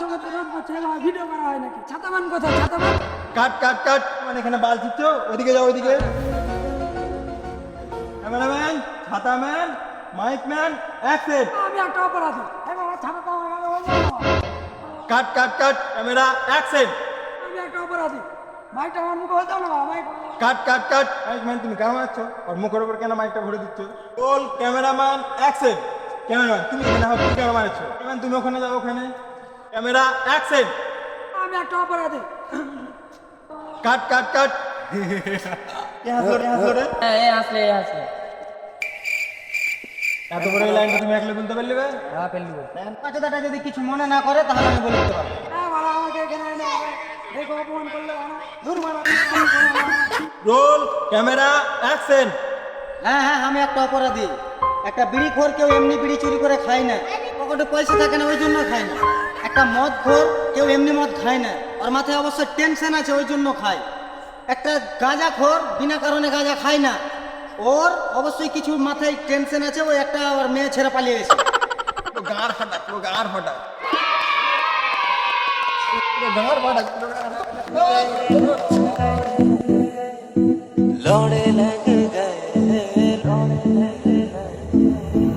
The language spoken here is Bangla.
আমার ভিডিও করা হয় নাকি? কোথায়? ছাতামান কাট কাট কাট। মানে এখানে বাল দিচ্ছ? ওইদিকে যাও ওইদিকে। ক্যামেরাম্যান ছাতাম্যান মাইক ম্যান অ্যাকশন আমি একটা অপরাধী। এবার ছাতাটা আমার গায়ে হয়ে গেল। কাট কাট কাট। ক্যামেরা অ্যাকশন আমি একটা অপরাধী। মাইকটা আমার মুখে হয়ে যাও না mic. Cut cut cut. Mic man তুমি কেন মারছ আর মুখের উপর কেন মাইকটা ভরে দিচ্ছ? বল ক্যামেরাম্যান অ্যাকশন ক্যামেরাম্যান তুমি হাত কেন মারছ ক্যামেরাম্যান তুমি ওখানে যাও ওখানে। Camera action. আমি একটা অপরাধী। কাট কাট কাট। কে হাসলো রে হাসলো রে। হ্যাঁ এত বড় তুমি একলা বলতে পারলে হ্যাঁ যদি কিছু মনে না করে তাহলে আমি বলে দিতে পারব। হ্যাঁ বাবা আমাকে এখানে এনে দেখো অপমান করলে বানা দূর মারা। আমি করব না। Roll camera action. হ্যাঁ হ্যাঁ আমি একটা অপরাধী। একটা বিড়ি খোর কেউ এমনি বিড়ি চুরি করে খায় না। পকেটে পয়সা থাকে না ওই জন্য খায় না। একটা মদ খোর কেউ এমনি মদ খায় না। ওর মাথায় অবশ্যই টেনশন আছে ওই জন্য খায়। একটা গাঁজা খোর বিনা কারণে গাঁজা খায় না। ওর অবশ্যই কিছু মাথায় টেনশন আছে ওই একটা ওর মেয়ে ছেড়ে পালিয়ে গেছে। ফাটা লড়ে লাগে গায়ে লড়ে লাগে গায়ে।